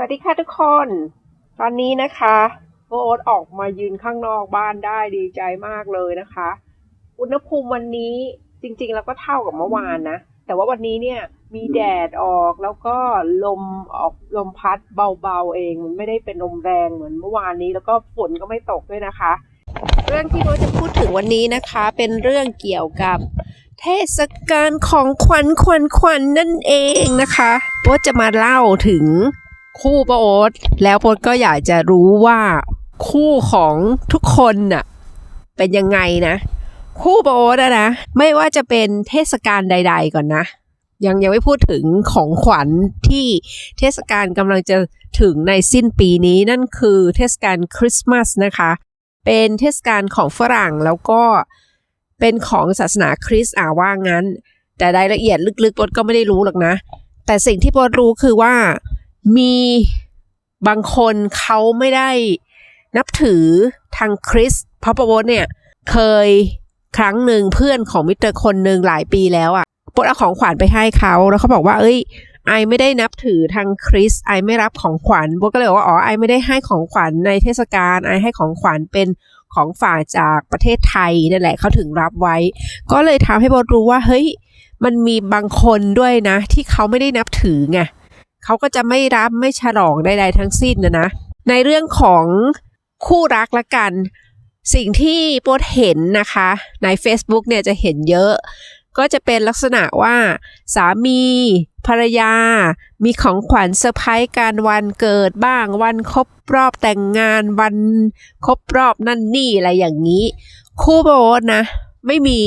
สวัสดีค่ะทุกคน ตอนนี้นะคะโบโอ๊ตออกมายืนข้างนอกบ้านได้ดีใจมากเลยนะคะ อุณหภูมิวันนี้จริงๆ แล้วก็เท่ากับเมื่อวานนะ แต่ว่าวันนี้เนี่ยมีแดดออกแล้วก็ลมออกลมพัดเบาๆเองมันไม่ได้เป็นลมแรงเหมือนเมื่อวานนี้ แล้วก็ฝนก็ไม่ตกด้วยนะคะ เรื่องที่โบจะพูดถึงวันนี้นะคะ เป็นเรื่องเกี่ยวกับเทศกาลของขวัญขวัญขวัญนั่นเองนะคะโบทจะมาเล่าถึง คู่ป้าโอ๊ตแล้วโบทก็อยากจะรู้ว่าคู่ของทุกคนน่ะเป็นยังไงนะ คู่ป้าโอ๊ตอะนะ ไม่ว่าจะเป็นเทศกาลใด ๆ ก่อนนะ ยังยังไม่พูดถึงของขวัญที่เทศกาลกำลังจะถึงในสิ้นปีนี้นั่นคือเทศกาลคริสต์มาสนะคะ เป็นเทศกาลของฝรั่งแล้วก็เป็นของศาสนาคริสต์อ่าว่างั้น แต่รายละเอียดลึกๆปดก็ไม่ได้รู้หรอกนะ แต่สิ่งที่ปดรู้คือว่า มีบางคนเขาไม่ได้นับถือทางคริสเพราะปดเนี่ย เคยครั้งหนึ่งเพื่อนของมิสเตอร์คนหนึ่งหลายปีแล้วอะ่ะปดเอาของขวัญไปให้เขาแล้วเขาบอกว่า เอ้ย ไอไม่ได้นับถือทางคริสไอไม่รับของขวัญโบทก็เลยบอกว่าอ๋อไอไม่ได้ให้ของขวัญในเทศกาลไอให้ของขวัญเป็นของฝากจากประเทศไทยนั่นแหละเขาถึงรับไว้ ก็เลยทำให้โบทรู้ว่าเฮ้ยมันมีบางคนด้วยนะ ที่เขาไม่ได้นับถือไง เขาก็จะไม่รับไม่ฉลองใดๆทั้งสิ้นนะนะ ในเรื่องของคู่รักละกัน สิ่งที่โบทเห็นนะคะ ใน Facebook เนี่ยจะเห็นเยอะ ก็จะเป็นลักษณะว่า สามีภรรยา มีของขวัญเซอร์ไพรส์การวันเกิดบ้าง วันครบรอบแต่งงานวันครบรอบนั่นนี่อะไรอย่างนี้ คู่โบทนะ ไม่มี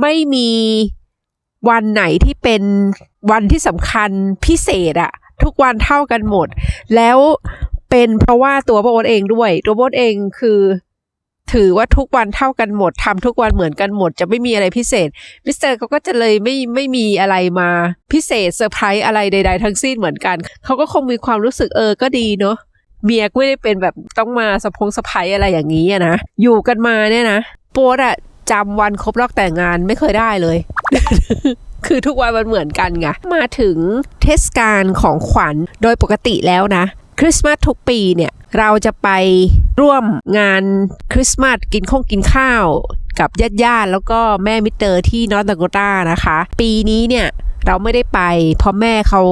ไม่มี วันไหนที่เป็นวันที่สำคัญพิเศษอะทุกวันเท่ากันหมด แล้วเป็นเพราะว่าตัวโบทเองด้วย ตัวโบทเองคือ ถือว่าทุกวันเท่ากันหมดทำทุกวันเหมือนกันหมด จะไม่มีอะไรพิเศษมิสเตอร์เขาก็จะเลยไม่ไม่มีอะไรมาพิเศษเซอร์ไพรส์อะไรใด ๆ ทั้งสิ้นเหมือนกัน เขาก็คงมีความรู้สึกเออก็ดีเนาะเมียก็ไม่ได้เป็นแบบต้องมาสะพงสะพายอะไรอย่างนี้นะอยู่กันมาเนี่ยนะโป๊ดอะ จำวันครบรอบแต่งงานไม่เคยได้เลย คือทุกวันมันเหมือนกันไงมาถึงเทศกาลของขวัญโดยปกติแล้วนะ คริสต์มาสทุกปีเนี่ยเราจะไปร่วมงานคริสต์มาสกินข้องกินข้าวกับญาติญาติๆแล้วก็แม่มิเตอร์ที่นอร์ทดาโกตานะคะ ปีนี้เนี่ยเราไม่ได้ไปเพราะแม่เขา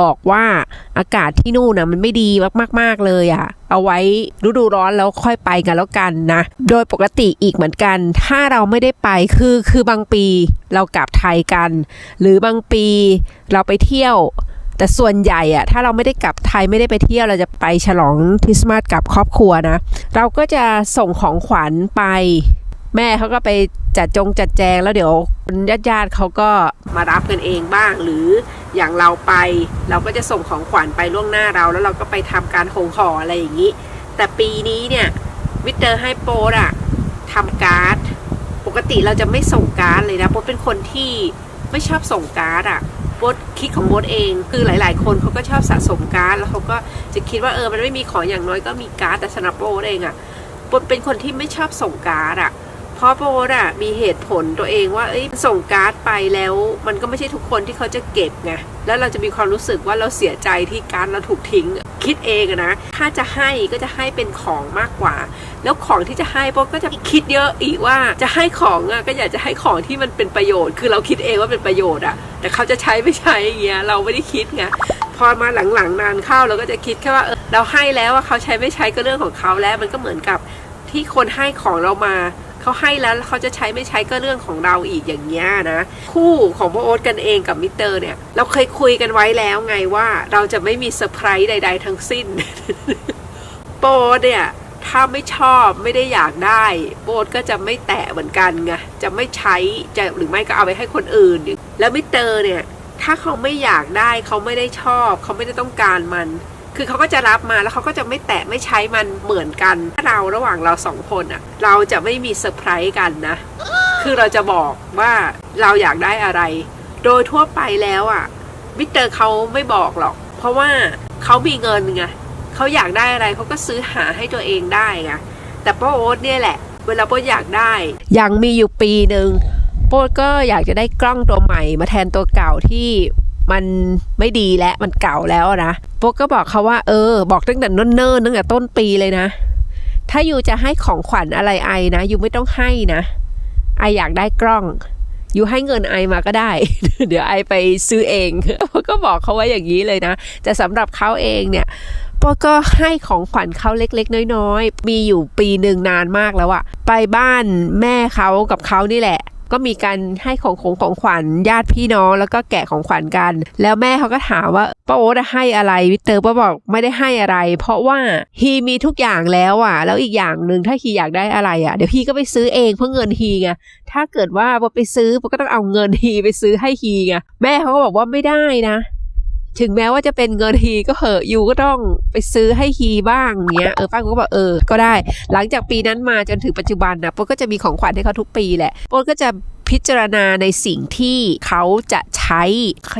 บอกว่าอากาศที่นู่นนะมันไม่ดีมากๆเลยอะ่ะ เอาไว้ฤดูร้อนแล้วค่อยไปกันแล้วกันนะ โดยปกติอีกเหมือนกัน ถ้าเราไม่ได้ไปคือคือบางปีเรากลับไทยกัน หรือบางปีเราไปเที่ยวแต่ส่วนใหญ่อะถ้าเราไม่ได้กลับไทยไม่ได้ไปเที่ยวเราจะไปฉลองคริสต์มาสกับครอบครัวนะ เราก็จะส่งของขวัญไป แม่เขาก็ไป จัดจงจัดแจงแล้วเดี๋ยวญาติญาติๆเขาก็มารับกันเองบ้าง หรืออย่างเราไปเราก็จะส่งของขวัญไปล่วงหน้าเราแล้วเราก็ไปทำการโฮงห่ออะไรอย่างนี้ แต่ปีนี้เนี่ยวิเตอร์ให้โป๊ดอะทำการ์ด ปกติเราจะไม่ส่งการ์ดเลยนะโป๊ดเป็นคนที่ไม่ชอบส่งการ์ดอะโป๊ดคิดของโป๊ดเองคือหลาย ๆ คนเขาก็ชอบสะสมการ์ดแล้วเขาก็จะคิดว่าเออมันไม่มีของอย่างน้อยก็มีการ์ดแต่สำหรับโป๊ดเองอะโป๊ดเป็นคนที่ไม่ชอบส่งการ์ดอะ เพราะโบทอะมีเหตุผลตัวเองว่าเอ้ยส่งการ์ดไปแล้ว มันก็ไม่ใช่ทุกคนที่เขาจะเก็บไงแล้วเราจะมีความรู้สึกว่าเราเสียใจที่การ์ดเราถูกทิ้ง คิดเองนะ ถ้าจะให้ก็จะให้เป็นของมากกว่า แล้วของที่จะให้โบทก็จะคิดเยอะอีกว่าจะให้ของอะก็อยากจะให้ของที่มันเป็นประโยชน์ คือเราคิดเองว่าเป็นประโยชน์อะแต่เขาจะใช้ไม่ใช้อย่างเงี้ยเราไม่ได้คิดไงพอมาหลังๆนานเข้าเราก็จะคิดแค่ว่าเออเราให้แล้วว่าเขาใช้ไม่ใช้ก็เรื่องของเขาแล้ว มันก็เหมือนกับที่คนให้ของเรามา เขาให้แล้วเขาจะใช้ไม่ใช้ก็เรื่องของเราอีกอย่างเงี้ยนะ คู่ของพ่อโอ๊ตกันเองกับมิเตอร์เนี่ย เราเคยคุยกันไว้แล้วไงว่าเราจะไม่มีเซอร์ไพรส์ใด ๆ ทั้งสิ้น โปเนี่ยถ้าไม่ชอบไม่ได้อยากได้โปดก็จะไม่แตะเหมือนกันไงจะไม่ใช้จะหรือไม่ก็เอาไปให้คนอื่น แล้วมิเตอร์เนี่ย ถ้าเขาไม่อยากได้เขาไม่ได้ชอบ เขาไม่ได้ต้องการมัน คือเขาก็จะรับมาแล้วเขาก็จะไม่แตะไม่ใช้มันเหมือนกันถ้าเราระหว่างเราสองคนอะเราจะไม่มีเซอร์ไพรส์กันนะ คือเราจะบอกว่าเราอยากได้อะไร โดยทั่วไปแล้วอะมิเตอร์เขาไม่บอกหรอก เพราะว่าเขามีเงินไงเขาอยากได้อะไรเขาก็ซื้อหาให้ตัวเองได้ไงแต่ป้าโอ๊ตเนี่ยแหละ เวลาโป๊อยากได้ ยังมีอยู่ปีหนึ่งโป๊ก็อยากจะได้กล้องตัวใหม่ มาแทนตัวเก่าที่ มันไม่ดีแล้วมันเก่าแล้วนะโป๊กก็บอกเขาว่าเออ บอกตั้งแต่เนิ่นๆตั้งแต่ต้นปีเลยนะ ถ้าอยู่จะให้ของขวัญอะไรไอนะอยู่ไม่ต้องให้นะ ไออยากได้กล้องอยู่ให้เงินไอมาก็ได้ เดี๋ยวไอไปซื้อเองก็บอกเขาว่าอย่างนี้เลยนะ แต่สำหรับเขาเองเนี่ยปอก็ให้ของขวัญเขาเล็กๆ น้อยๆ มีอยู่ปีหนึ่งนานมากแล้วอะไปบ้านแม่เขากับเขานี่แหละ ก็มีการให้ของของของขวัญญาติพี่น้องแล้วก็แกะของขวัญกัน แล้วแม่เขาก็ถามว่าป้าโอ๊ตอะให้อะไรวิเตอร์ป้าบอกไม่ได้ให้อะไร เพราะว่าฮีมีทุกอย่างแล้วอะ แล้วอีกอย่างหนึ่งถ้าฮีอยากได้อะไรอะเดี๋ยวฮีก็ไปซื้อเองเพราะเงินฮีไงถ้าเกิดว่าป้าไปซื้อป้าก็ต้องเอาเงินฮีไปซื้อให้ฮีไงแม่เขาก็บอกว่าไม่ได้นะ ถึงแม้ว่าจะเป็นเงินฮีก็เหอะยูก็ต้องไปซื้อให้ฮีบ้างเงี้ยเออป้าก็บอกเออก็ได้ หลังจากปีนั้นมาจนถึงปัจจุบันนะโป๊ก็จะมีของขวัญให้เขาทุกปีแหละโป๊ก็จะพิจารณาในสิ่งที่เขาจะใช้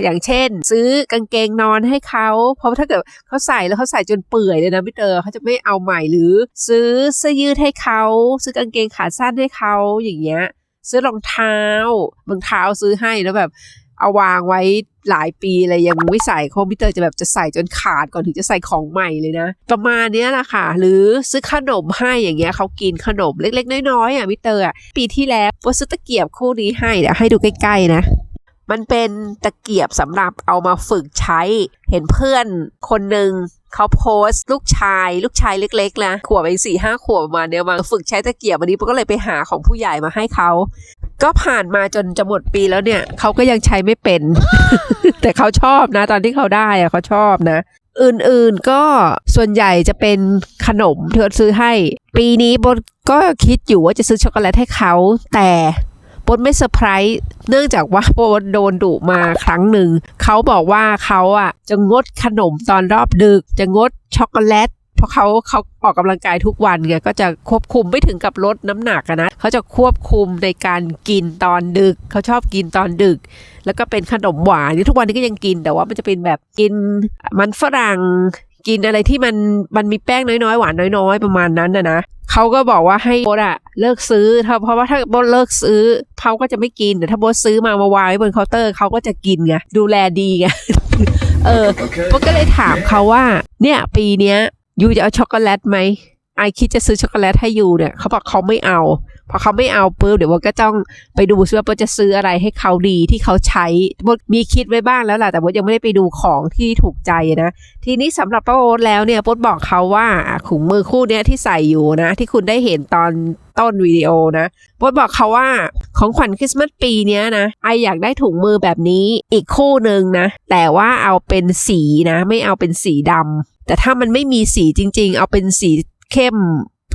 อย่างเช่น ซื้อกางเกงนอนให้เขา เพราะถ้าเกิดเขาใส่แล้วเขาใส่จนเปื่อยเลยนะพี่เตอร์เขาจะไม่เอาใหม่หรือ ซื้อเสื้อยืดให้เขา ซื้อกางเกงขาสั้นให้เขาอย่างเงี้ยซื้อรองเท้ารองเท้าซื้อให้แล้วแบบ เอาวางไว้หลายปีเลยยังไม่ใส่คอมพิวเตอร์จะแบบจะใส่จนขาดก่อนถึงจะใส่ของใหม่เลยนะ ประมาณนี้แหละค่ะ หรือซื้อขนมให้อย่างเงี้ยเขากินขนมเล็กๆ น้อยๆอะมิเตอร์อะปีที่แล้วว่าซื้อตะเกียบคู่นี้ให้เดี๋ยวให้ดูใกล้ๆนะมันเป็นตะเกียบสำหรับเอามาฝึกใช้ เห็นเพื่อนคนหนึ่งเขาโพสต์ลูกชาย ลูกชายเล็กๆนะขวบไปสี่ห้าขวบมาเนี้ยมาฝึกใช้ตะเกียบวันนี้ก็เลยไปหาของผู้ใหญ่มาให้เขา ก็ผ่านมาจนจะหมดปีแล้วเนี่ยเขาก็ยังใช้ไม่เป็น แต่เขาชอบนะ ตอนที่เขาได้อะเขาชอบนะ อื่นๆก็ส่วนใหญ่จะเป็นขนมเขาซื้อให้ ปีนี้บดก็คิดอยู่ว่าจะซื้อช็อกโกแลตให้เขาแต่บดไม่เซอร์ไพรส์เนื่องจากว่าบดโดนดุมาครั้งหนึ่ง เขาบอกว่าเขาอะจะงดขนมตอนรอบดึก จะงดช็อกโกแลต ราะเขาเขาออกกำลังกายทุกวันไงก็จะควบคุมไม่ถึงกับลดน้ำหนักอะนะเขาจะควบคุมในการกินตอนดึก เขาชอบกินตอนดึก แล้วก็เป็นขนมหวานนี่ทุกวันนี้ก็ยังกินแต่ว่ามันจะเป็นแบบกินมันฝรั่งกินอะไรที่มันมันมีแป้งน้อยๆ หวานน้อยๆ ประมาณนั้นนะนะเขาก็บอกว่าให้โบดอะเลิกซื้อถ้าเพราะว่าถ้าโบดเลิกซื้อเขาก็จะไม่กินแต่ถ้าโบดซื้อมามาวางไว้บนเคาน์เตอร์เขาก็จะกินไงดูแลดีไงเออ Okay. โบดก็เลยถามเขาว่า เนี่ยปีเนี้ย ยูจะเอาช็อกโกแลตไหมไอคิดจะซื้อช็อกโกแลตให้ยูเนี่ยเขาบอกเขาไม่เอาพอเขาไม่เอาปุ๊บเดี๋ยวโบดก็ต้องไปดูซิว่าโบจะซื้ออะไรให้เขาดีที่เขาใช้โบมีคิดไว้บ้างแล้วล่ะแต่โบดยังไม่ได้ไปดูของที่ถูกใจนะ ทีนี้สำหรับป้าโอ๊ตแล้วเนี่ยโป๊ดบอกเขาว่าขุงมือคู่เนี้ยที่ใส่อยู่นะ ที่คุณได้เห็นตอนต้นวิดีโอนะโป๊ดบอกเขาว่าของขวัญคริสต์มาสปีเนี้ยนะไออยากได้ถุงมือแบบนี้อีกคู่หนึ่งนะ แต่ว่าเอาเป็นสีนะ ไม่เอาเป็นสีดำ แต่ถ้ามันไม่มีสีจริง ๆ เอาเป็นสีเข้ม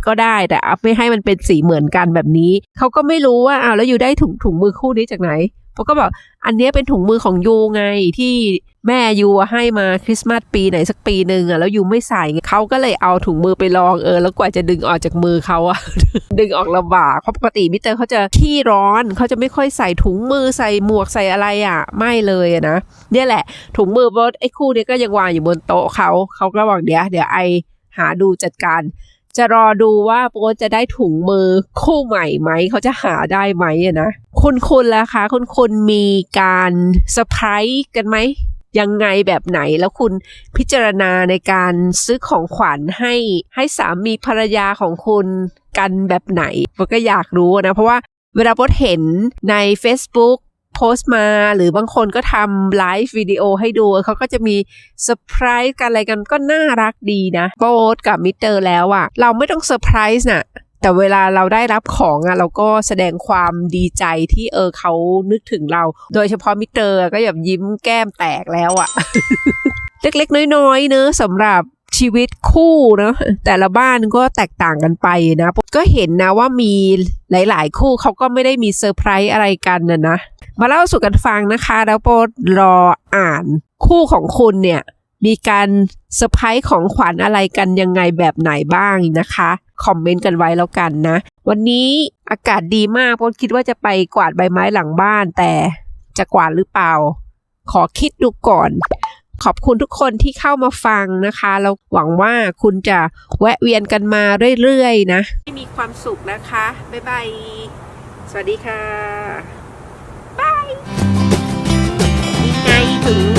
ก็ได้แต่ไม่ให้มันเป็นสีเหมือนกันแบบนี้ เขาก็ไม่รู้ว่าเอาแล้วอยู่ได้ถุงถุงมือคู่นี้จากไหน โป๊ดก็บอกอันนี้เป็นถุงมือของยูไงที่แม่ยูให้มาคริสต์มาสปีไหนสักปีหนึ่งอะแล้วยูไม่ใส่เขาก็เลยเอาถุงมือไปลองเออ แล้วกว่าจะดึงออกจากมือเขาอะดึงออกลำบากเพราะปกติมิเตอร์เขาจะขี้ร้อนเขาจะไม่ค่อยใส่ถุงมือใส่หมวกใส่อะไรอะ ไม่เลยนะเนี่ยแหละ ถุงมือบดไอ้คู่นี้ก็ยังวางอยู่บนโต๊ะเขาเขาก็บอกเดี๋ยวเดี๋ยวไอหาดูจัดการ จะรอดูว่าโป๊ตจะได้ถุงมือคู่ใหม่ไหม เขาจะหาได้ไหมอะนะ คุณคุณล่ะคะ คุณคุณมีการเซอร์ไพรส์กันไหม ยังไงแบบไหนแล้วคุณพิจารณาในการซื้อของขวัญให้ให้สามีภรรยาของคุณกันแบบไหนผมก็อยากรู้นะ เพราะว่าเวลาโป๊ตเห็นใน Facebook โพสต์มา หรือบางคนก็ทำไลฟ์วิดีโอให้ดู เขาก็จะมีเซอร์ไพรส์กันอะไรกันก็น่ารักดีนะโป๊ตกับมิสเตอร์แล้วอะเราไม่ต้องเซอร์ไพรส์น่ะแต่เวลาเราได้รับของอะเราก็แสดงความดีใจที่เออเขานึกถึงเรา โดยเฉพาะมิสเตอร์ก็แบบยิ้มแก้มแตกแล้วอะ เล็กๆ น้อยๆเนอะสำหรับ ชีวิตคู่เนอะแต่ละบ้านก็แตกต่างกันไปนะก็เห็นนะว่ามีหลาย ๆ คู่เขาก็ไม่ได้มีเซอร์ไพรส์อะไรกันนะนะ มาเล่าสู่กันฟังนะคะ แล้วโปรดรออ่านคู่ของคุณเนี่ยมีการเซอร์ไพรส์ของขวัญอะไรกันยังไงแบบไหนบ้างนะคะ คอมเมนต์กันไว้แล้วกันนะ วันนี้อากาศดีมากโปรดคิดว่าจะไปกวาดใบไม้หลังบ้านแต่จะกวาดหรือเปล่า ขอคิดดูก่อน ขอบคุณทุกคนที่เข้ามาฟังนะคะเราหวังว่าคุณจะแวะเวียนกันมาเรื่อยๆนะให้มีความสุขนะคะ บ๊ายบาย สวัสดีค่ะ บายนี่ไงถึง